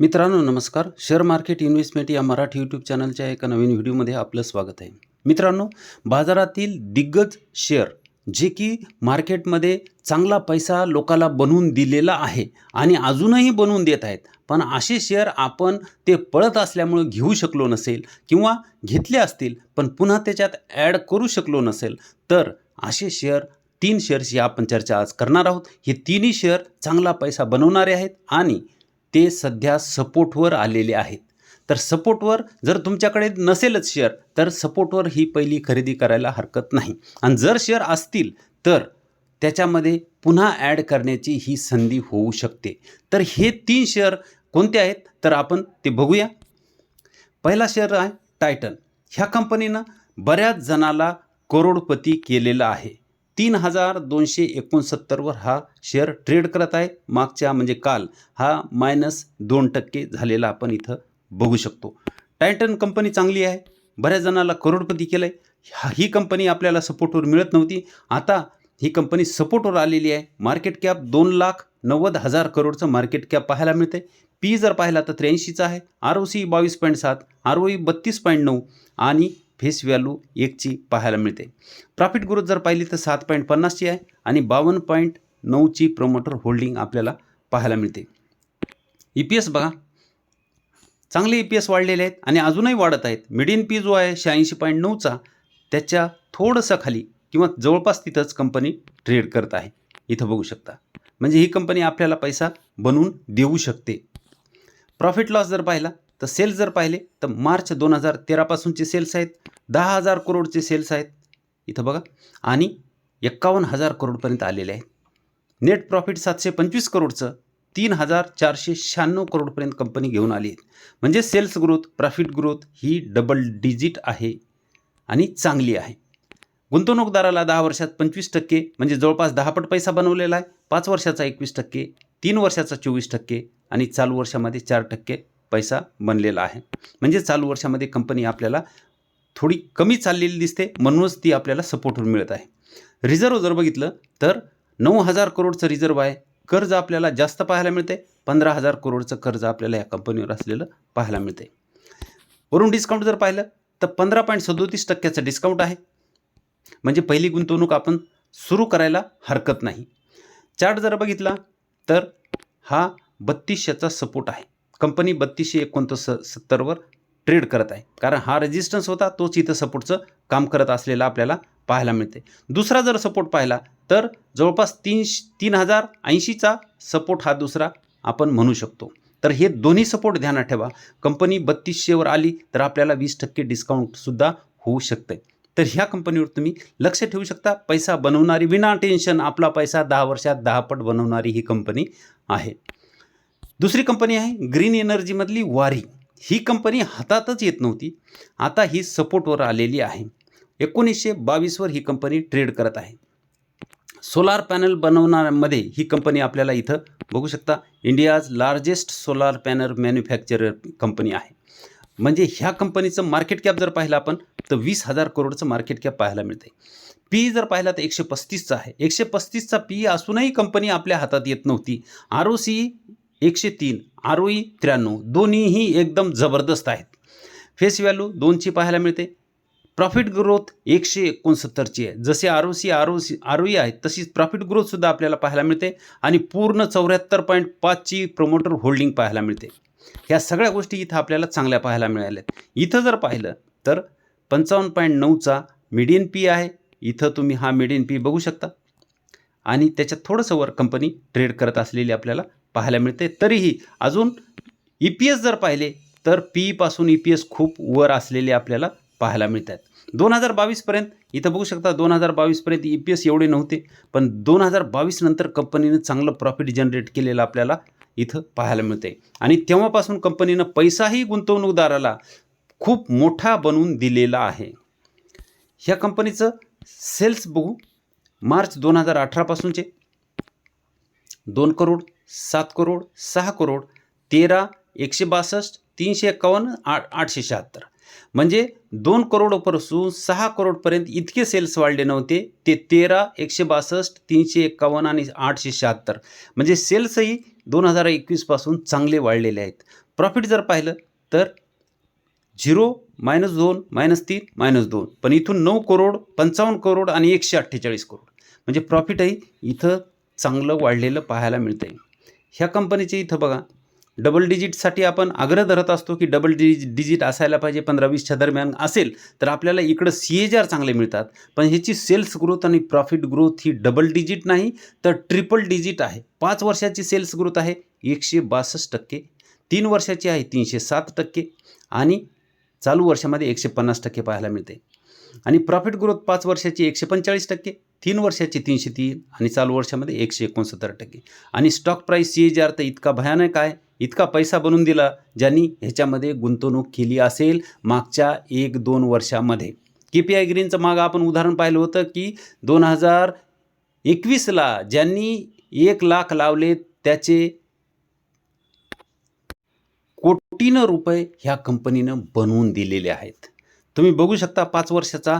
मित्रांनो नमस्कार. Share market investment या मराठी यूट्यूब चॅनलच्या एका नवीन व्हिडिओमध्ये आपलं स्वागत आहे. मित्रांनो बाजारातील दिग्गज शेअर जे की मार्केटमध्ये चांगला पैसा लोकाला बनवून दिलेला आहे आणि अजूनही बनवून देत आहेत पण असे शेअर आपण ते पळत असल्यामुळे घेऊ शकलो नसेल किंवा घेतले असतील पण पुन्हा त्याच्यात ॲड करू शकलो नसेल तर असे शेअर तीन शेअर्सची आपण चर्चा आज करणार आहोत. हे तिन्ही शेअर चांगला पैसा बनवणारे आहेत आणि ते सध्या सपोर्टवर आलेले आहेत. तर सपोर्टवर जर तुमच्याकडे नसेलच शेअर तर सपोर्टवर ही पहिली खरेदी करायला हरकत नाही. आणि जर शेअर असतील तर त्याच्यामध्ये पुन्हा ॲड करण्याची ही संधी होऊ शकते. तर हे तीन शेअर कोणते आहेत? तर आपण ते बघूया. पहिला शेअर आहे टायटन ह्या कंपनीनं बऱ्याच जणाला करोडपती केलेलं आहे. तीन हजार दोनशे एकोणसत्तरवर हा शेअर ट्रेड करत आहे. मागच्या म्हणजे काल हा मायनस दोन टक्के झालेला आपण इथं बघू शकतो. टायटन कंपनी चांगली आहे. बऱ्याच जणाला करोडपती केलं आहे ही कंपनी आपल्याला सपोर्टवर मिळत नव्हती. आता ही कंपनी सपोर्टवर आलेली आहे. मार्केट कॅप दोन लाख नव्वद हजार करोडचं मार्केट कॅप पाहायला मिळते पी जर पाहिला तर त्र्याऐंशीचा आहे. आर ओ सी बावीस पॉईंट सात आर ओ ई बत्तीस पॉईंट नऊ आणि फेस व्हॅल्यू एकची पाहायला मिळते. प्रॉफिट ग्रोथ जर पाहिली तर सात पॉईंट पन्नासची आहे आणि बावन्न पॉईंट नऊची प्रमोटर होल्डिंग आपल्याला पाहायला मिळते. ई पी एस बघा. चांगले ई पी एस वाढलेले आहेत आणि अजूनही वाढत आहेत. मिडियन पी जो आहे शहाऐंशी पॉईंट नऊचा त्याच्या थोडंसं खाली किंवा जवळपास तिथंच कंपनी ट्रेड करत आहे. इथं बघू शकता. म्हणजे ही कंपनी आपल्याला पैसा बनवून देऊ शकते. प्रॉफिट लॉस जर पाहिला तर सेल्स जर पाहिले तर मार्च दोन हजार तेरापासूनचे सेल्स आहेत दहा हजार करोडचे सेल्स आहेत. इथं बघा आणि एक्कावन्न हजार करोडपर्यंत आलेले आहेत. नेट प्रॉफिट सातशे पंचवीस करोडचं तीन हजार चारशे शहाण्णव करोडपर्यंत कंपनी घेऊन आली आहे म्हणजे सेल्स ग्रोथ प्रॉफिट ग्रोथ ही डबल डिजिट आहे आणि चांगली आहे. गुंतवणूकदाराला दहा वर्षात पंचवीस टक्के म्हणजे जवळपास दहापट पैसा बनवलेला आहे. पाच वर्षाचा एकवीस टक्के तीन वर्षाचा चोवीस टक्के आणि चालू वर्षामध्ये चार टक्के पैसा बनलेला आहे. म्हणजे चालू वर्षामध्ये कंपनी आपल्याला थोडी कमी चाललेली दिसते म्हणूनच ती आपल्याला सपोर्टवर मिळत आहे. रिझर्व जर बघितलं तर नऊ हजार करोडचं रिझर्व आहे. कर्ज आपल्याला जास्त पाहायला मिळते. पंधरा हजार करोडचं कर्ज आपल्याला या कंपनीवर असलेलं पाहायला मिळते. वरून डिस्काउंट जर पाहिलं तर पंधरा पॉईंट सदोतीस टक्क्याचं डिस्काउंट आहे. म्हणजे पहिली गुंतवणूक आपण सुरू करायला हरकत नाही. चार्ट जर बघितला तर हा बत्तीसशेचा सपोर्ट आहे. कंपनी बत्तीसशे एकोणतीस सत्तरवर ट्रेड करत आहे. कारण हा रेजिस्टन्स होता तोच इथं सपोर्टचं काम करत असलेला आपल्याला पाहायला मिळते दुसरा जर सपोर्ट पाहिला तर जवळपास तीन तीन हजार ऐंशीचा सपोर्ट हा दुसरा आपण म्हणू शकतो. तर हे दोन्ही सपोर्ट ध्यानात ठेवा. कंपनी बत्तीसशेवर आली तर आपल्याला वीस टक्के डिस्काउंटसुद्धा होऊ शकते तर ह्या कंपनीवर तुम्ही लक्ष ठेवू शकता. पैसा बनवणारी विना टेन्शन आपला पैसा दहा वर्षात दहा पट बनवणारी ही कंपनी आहे. दुसरी कंपनी आहे ग्रीन एनर्जीमधली वारी. ही कंपनी हातातच येत नव्हती. आता ही सपोर्टवर आलेली आहे. एकोणीसशे बावीसवर ही कंपनी ट्रेड करत आहे. सोलार पॅनल बनवण्यामध्ये ही कंपनी आपल्याला इथं बघू शकता. India's largest solar panel manufacturer company आहे. म्हणजे ह्या कंपनीचं मार्केट कॅप जर पाहिलं आपण तर वीस हजार करोडचं मार्केट कॅप पाहायला मिळते पी जर पाहिला तर एकशे पस्तीसचा आहे. एकशे पस्तीसचा पी असूनही कंपनी आपल्या हातात येत नव्हती. आर ओ सी एकशे तीन आर ओ ई त्र्याण्णव दोन्हीही एकदम जबरदस्त आहेत. फेस व्हॅल्यू दोनची पाहायला मिळते. प्रॉफिट ग्रोथ एकशे एकोणसत्तरची आहे. जसे R O C R O C R O E आहे तशीच प्रॉफिट ग्रोथसुद्धा आपल्याला पाहायला मिळते. आणि पूर्ण चौऱ्याहत्तर पॉईंट पाचची प्रमोटर होल्डिंग पाहायला मिळते. ह्या सगळ्या गोष्टी इथं आपल्याला चांगल्या पाहायला मिळाल्यात. इथं जर पाहिलं तर पंचावन्न पॉईंट नऊचा मिडियन पी आहे. इथं तुम्ही हा मिडियन पी बघू शकता. आणि त्याच्यात थोडंसं वर कंपनी ट्रेड करत असलेली आपल्याला पाहायला मिळते. तरीही अजून ई पी एस जर पाहिले तर पीपासून ई पी एस खूप वर असलेले आपल्याला पाहायला मिळतात. दोन हजार बावीसपर्यंत इथं बघू शकता दोन हजार बावीसपर्यंत ई पी एस एवढे नव्हते पण दोन हजार बावीस नंतर कंपनीनं चांगलं प्रॉफिट जनरेट केलेलं आपल्याला इथं पाहायला मिळते आणि तेव्हापासून कंपनीनं पैसाही गुंतवणूकदाराला खूप मोठा बनवून दिलेला आहे. ह्या कंपनीचं सेल्स बघू. मार्च दोन हजार अठरापासूनचे दोन करोड सात करोड सहा करोड तेरा एकशे बासष्ट तीनशे एकावन्न आठ आठशे शहात्तर. म्हणजे दोन करोडपासून सहा करोडपर्यंत इतके सेल्स वाढले नव्हते ते तेरा एकशे बासष्ट तीनशे एक्कावन्न आणि आठशे शहात्तर. म्हणजे सेल्सही दोन हजार एकवीसपासून चांगले वाढलेले आहेत. प्रॉफिट जर पाहिलं तर झिरो मायनस दोन मायनस तीन मायनस दोन. पण इथून नऊ करोड पंचावन्न करोड आणि एकशे अठ्ठेचाळीस करोड. म्हणजे प्रॉफिटही इथं चांगलं वाढलेलं पाहायला मिळतं आहे ह्या कंपनीचे इथं बघा. डबल डिजिटसाठी आपण आग्रह धरत असतो की डबल डिजि डिजिट असायला पाहिजे पंधरा वीसच्या दरम्यान असेल तर आपल्याला इकडं सी एच आर चांगले मिळतात. पण ह्याची सेल्स ग्रोथ आणि प्रॉफिट ग्रोथ ही डबल डिजिट नाही तर ट्रिपल डिजिट आहे. पाच वर्षाची सेल्स ग्रोथ आहे एकशे बासष्ट टक्के. तीन वर्षाची आहे तीनशे सात टक्के. आणि चालू वर्षामध्ये एकशे पन्नास टक्के पाहायला मिळते. आणि प्रॉफिट ग्रोथ पाच वर्षाची एकशे पंचेचाळीस टक्के तीन वर्षाची तीनशे तीन आणि चालू वर्षामध्ये एकशे एकोणसत्तर टक्के. आणि stock price C H R तर इतका भयानक आहे इतका पैसा बनवून दिला ज्यांनी ह्याच्यामध्ये गुंतवणूक केली असेल मागच्या एक दोन वर्षामध्ये. के पी आय ग्रीनचं मागं आपण उदाहरण पाहिलं होतं की दोन हजार एकवीसला ज्यांनी एक लाख लावले त्याचे कोटीनं रुपये ह्या कंपनीनं बनवून दिलेले आहेत. तुम्ही बघू शकता पाच वर्षाचा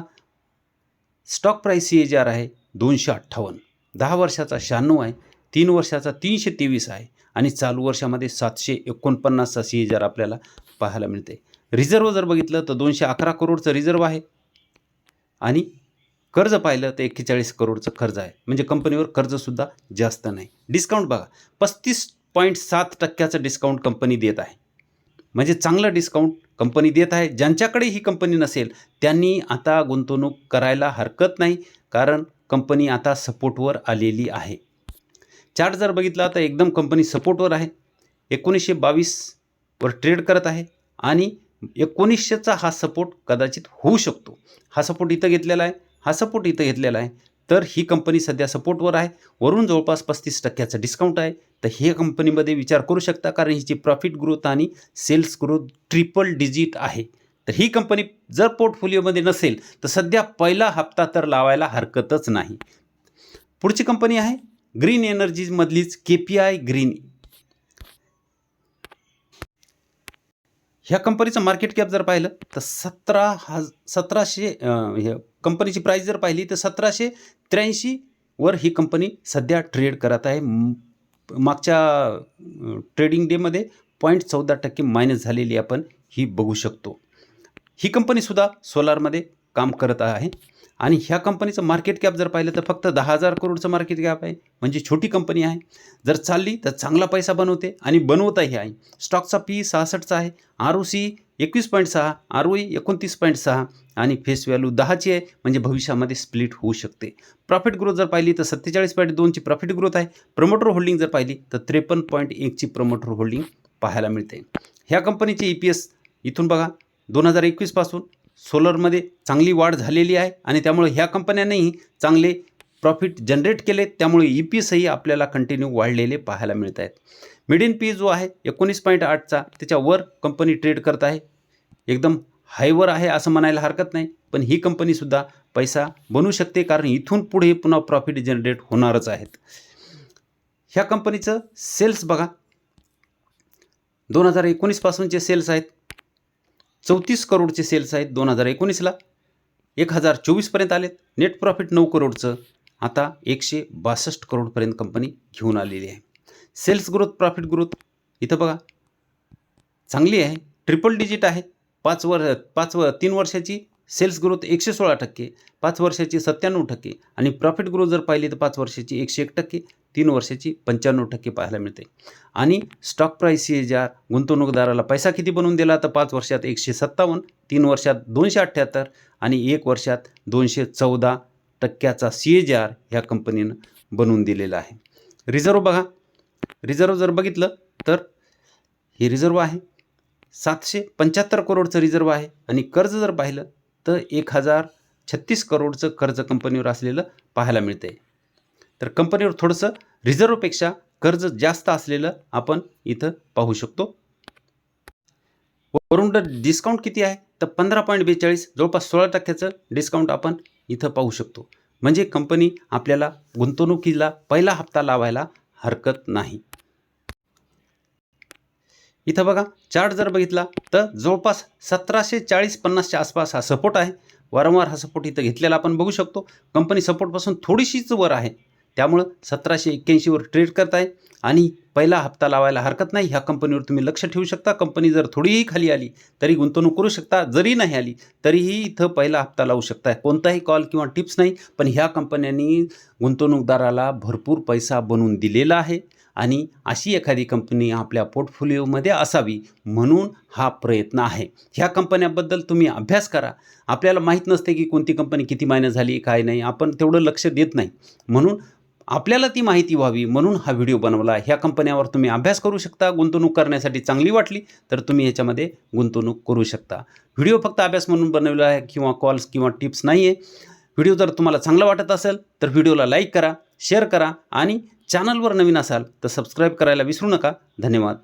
stock price C A G R आहे दोनशे अठ्ठावन्न. दहा वर्षाचा शहाण्णव आहे तीन वर्षाचा तीनशे तेवीस आहे आणि चालू वर्षामध्ये सातशे एकोणपन्नासचा सी ए जी आर आपल्याला पाहायला मिळते. रिझर्व जर बघितलं तर दोनशे अकरा करोडचं रिझर्व आहे आणि कर्ज पाहिलं तर एक्केचाळीस करोडचं कर्ज आहे. म्हणजे कंपनीवर कर्जसुद्धा जास्त नाही. डिस्काउंट बघा पस्तीस पॉईंट सात टक्क्याचं डिस्काउंट कंपनी देत आहे. म्हणजे चांगलं डिस्काउंट कंपनी देत आहे. ज्यांच्याकडे ही कंपनी नसेल त्यांनी आता गुंतवणूक करायला हरकत नाही कारण कंपनी आता सपोर्टवर आलेली आहे. चार्ट जर बघितला तर एकदम कंपनी सपोर्टवर आहे. एकोणीसशे बावीसवर ट्रेड करत आहे आणि एकोणीसशेचा हा सपोर्ट कदाचित होऊ शकतो. हा सपोर्ट इथं घेतलेला आहे. हा सपोर्ट इथं घेतलेला आहे. तर ही कंपनी सध्या सपोर्टवर आहे. वरून जवळपास पस्तीस टक्क्याचं डिस्काउंट आहे. तर हे कंपनीमध्ये विचार करू शकता कारण हिची प्रॉफिट ग्रोथ आणि सेल्स ग्रोथ ट्रिपल डिजिट आहे. तर ही कंपनी जर पोर्टफोलिओमध्ये नसेल तर सध्या पहिला हप्ता तर लावायला हरकतच नाही. पुढची कंपनी आहे ग्रीन एनर्जीमधलीच के पी आय ग्रीन. ह्या कंपनीचं मार्केट कॅप जर पाहिलं तर सतरा हज सतराशे हे कंपनीची प्राईस जर पाहिली तर सतराशे त्र्याऐंशीवर ही कंपनी सध्या ट्रेड करत आहे. मागच्या ट्रेडिंग डेमध्ये पॉईंट चौदा टक्के मायनस झालेली आपण ही बघू शकतो. ही कंपनीसुद्धा सोलारमध्ये काम करत आहे आणि ह्या कंपनीचं मार्केट कॅप जर पाहिलं तर फक्त दहा हजार करोडचं मार्केट कॅप आहे. म्हणजे छोटी कंपनी आहे. जर चालली तर चांगला पैसा बनवते आणि बनवतही आहे. स्टॉकचा पी सहासष्टचा आहे. आर ओ सी एकवीस पॉईंट सहा आर ओ ई एकोणतीस पॉईंट सहा आणि फेस व्हॅल्यू दहाची आहे म्हणजे भविष्यामध्ये स्प्लिट होऊ शकते. प्रॉफिट ग्रोथ जर पाहिली तर सत्तेचाळीस पॉईंट दोनची प्रॉफिट ग्रोथ आहे. प्रमोटर होल्डिंग जर पाहिली तर त्रेपन्न पॉईंट एकची प्रमोटर होल्डिंग पाहायला मिळते. ह्या कंपनीचे ई पी एस इथून बघा दोन हजार एकवीसपासून सोलरमध्ये चांगली वाढ झालेली आहे आणि त्यामुळे ह्या कंपन्यांनीही चांगले प्रॉफिट जनरेट केले त्यामुळे ई पी एसही आपल्याला कंटिन्यू वाढलेले पाहायला मिळत आहेत. मिडियन पी जो आहे एकोणीस पॉईंट आठचा त्याच्यावर कंपनी ट्रेड करत आहे. एकदम हायवर आहे असं म्हणायला हरकत नाही. पण ही कंपनीसुद्धा पैसा बनू शकते कारण इथून पुढे पुन्हा प्रॉफिट जनरेट होणारच आहेत. ह्या कंपनीचं सेल्स बघा. दोन हजार एकोणीसपासूनचे सेल्स आहेत. चौतीस करोडचे सेल्स आहेत दोन हजार एकोणीसला. एक हजार चोवीसपर्यंत आलेत. नेट प्रॉफिट नऊ करोडचं. आता एकशे बासष्ट करोडपर्यंत कंपनी घेऊन आलेली आहे. सेल्स ग्रोथ प्रॉफिट ग्रोथ इथं बघा. चांगली आहे. ट्रिपल डिजिट आहे. पाच वर पाच व तीन वर्षाची सेल्स ग्रोथ एकशे सोळा टक्के पाच वर्षाची सत्त्याण्णव टक्के आणि प्रॉफिट ग्रोथ जर पाहिली तर पाच वर्षाची एकशे एक टक्के तीन वर्षाची पंच्याण्णव टक्के पाहायला मिळते. आणि स्टॉक प्राईस सी ज्या गुंतवणूकदाराला पैसा किती बनवून दिला तर पाच वर्षात एकशे सत्तावन्न तीन वर्षात दोनशे अठ्ठ्याहत्तर आणि एक वर्षात दोनशे चौदा टक्क्याचा सी ए जी आर ह्या कंपनीनं बनवून दिलेला आहे. रिझर्व बघा. रिझर्व जर बघितलं तर हे रिझर्व आहे. सातशे पंच्याहत्तर करोडचं रिझर्व आहे. आणि कर्ज जर पाहिलं तर एक हजार छत्तीस करोडचं कर्ज कंपनीवर असलेलं पाहायला मिळते तर कंपनीवर थोडंसं रिझर्वपेक्षा कर्ज जास्त असलेलं आपण इथं पाहू शकतो. वरून डिस्काउंट किती आहे? तर पंधरा पॉईंट बेचाळीस जवळपास सोळा टक्क्याचं डिस्काउंट आपण इथं पाहू शकतो. म्हणजे कंपनी आपल्याला गुंतवणुकीला पहिला हप्ता लावायला हरकत नाही. इथं बघा चार्ट जर बघितला तर जवळपास सतराशे चाळीस पन्नासच्या आसपास हा सपोर्ट आहे. वारंवार हा सपोर्ट इथं घेतलेला आपण बघू शकतो. कंपनी सपोर्टपासून थोडीशीच वर आहे. त्यामुळं सतराशे एक्क्याऐंशीवर ट्रेड करत आहे आणि पहिला हप्ता लावायला हरकत नाही. ह्या कंपनीवर तुम्ही लक्ष ठेवू शकता. कंपनी जर थोडीही खाली आली तरी गुंतवणूक करू शकता. जरी नाही आली तरीही इथं पहिला हप्ता लावू शकता कोणताही कॉल किंवा टिप्स नाही पण ह्या कंपन्यांनी गुंतवणूकदाराला भरपूर पैसा बनवून दिलेला आहे. आणि अशी एखादी कंपनी आपल्या पोर्टफोलिओमध्ये असावी म्हणून हा प्रयत्न आहे. ह्या कंपन्याबद्दल तुम्ही अभ्यास करा. आपल्याला माहीत नसते की कोणती कंपनी किती महिने झाली काय नाही. आपण तेवढं लक्ष देत नाही. म्हणून आपल्याला ती माहिती व्हावी म्हणून हा व्हिडिओ बनवला. ह्या कंपन्यावर तुम्ही अभ्यास करू शकता. गुंतवणूक करण्यासाठी चांगली वाटली तर तुम्ही याच्यामध्ये गुंतवणूक करू शकता. व्हिडिओ फक्त अभ्यास म्हणून बनवला आहे किंवा कॉल्स किंवा टिप्स नाही आहे व्हिडिओ जर तुम्हाला चांगला वाटत असेल तर व्हिडिओला लाईक करा. शेअर करा आणि चॅनलवर नवीन असाल तर सबस्क्राईब करायला विसरू नका. धन्यवाद.